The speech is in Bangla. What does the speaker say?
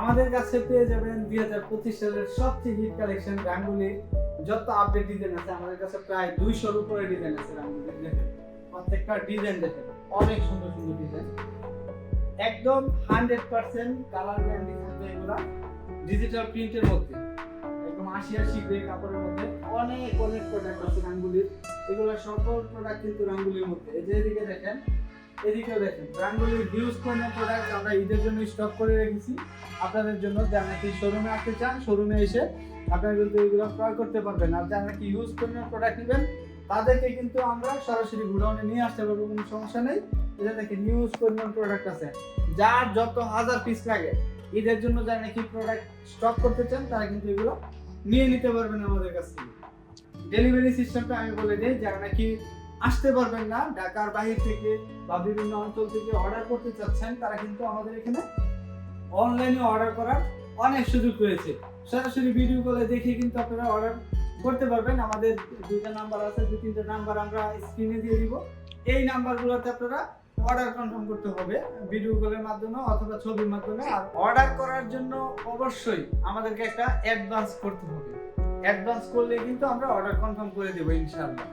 আমাদের কাছে পেয়ে যাবেন দুই হাজার পঁচিশ সালের সবচেয়ে হিট কালেকশন গাঙ্গুলির যত আপডেট ডিজাইন আছে, আমাদের কাছে প্রায় দুইশোর উপরে ডিজাইন আছে গাঙ্গুলির দেখেন, প্রত্যেকটা ডিজাইন দেখেন, অনেক সুন্দর সুন্দর ডিজাইন একদম হান্ড্রেড পার্সেন্ট কালার গ্যারান্টি থাকবে এগুলা। ডিজিটাল প্রিন্টের মধ্যে, একদম আশি আশি গ্রে কাপড়ের মধ্যে অনেক অনেক প্রোডাক্ট আছে রাঙ্গুলির এগুলো সকল প্রোডাক্ট কিন্তু রাঙ্গুলির মধ্যে। এই যে এদিকে দেখেন এদিকেও দেখেন রাঙ্গুলির হিউজ পরিমাণ প্রোডাক্ট আমরা ঈদের জন্য স্টক করে রেখেছি। আপনাদের জন্য যারা নাকি শোরুমে আসতে চান শোরুমে এসে আপনারা কিন্তু এগুলো ক্রয় করতে পারবেন। আর যারা নাকি ইউজ পরিমাণ প্রোডাক্ট নেবেন, তাদেরকে কিন্তু আমরা সরাসরি গুডাউনে নিয়ে আসতে পারব, কোনো সমস্যা নেই। এটা দেখেন নিউজ পরিমাণ প্রোডাক্ট আছে। যার যত হাজার পিস লাগে, ঈদের জন্য যারা নাকি প্রোডাক্ট স্টক করতে চান, তারা কিন্তু এগুলো নিয়ে নিতে পারবেন আমাদের কাছ থেকে। ডেলিভারি সিস্টেমটা আমি বলে দিই, যারা নাকি আসতে পারবেন না। ঢাকার বাহির থেকে বা বিভিন্ন অঞ্চল থেকে অর্ডার করতে চাচ্ছেন, তারা কিন্তু আমাদের এখানে অনলাইনে অর্ডার করার অনেক সুযোগ রয়েছে। সরাসরি ভিডিও কলে দেখে কিন্তু আপনারা অর্ডার করতে পারবেন। আমাদের দুইটা নাম্বার আছে, দুই, তিনটা নাম্বার আমরা স্ক্রিনে দিয়ে দিব। এই নাম্বারগুলোতে আপনারা অর্ডার কনফার্ম করতে হবে ভিডিও কলের মাধ্যমে অথবা ছবির মাধ্যমে। আর অর্ডার করার জন্য অবশ্যই আমাদেরকে একটা অ্যাডভান্স করতে হবে। অ্যাডভান্স করলে কিন্তু আমরা অর্ডার কনফার্ম করে দেবো, ইনশাআল্লাহ।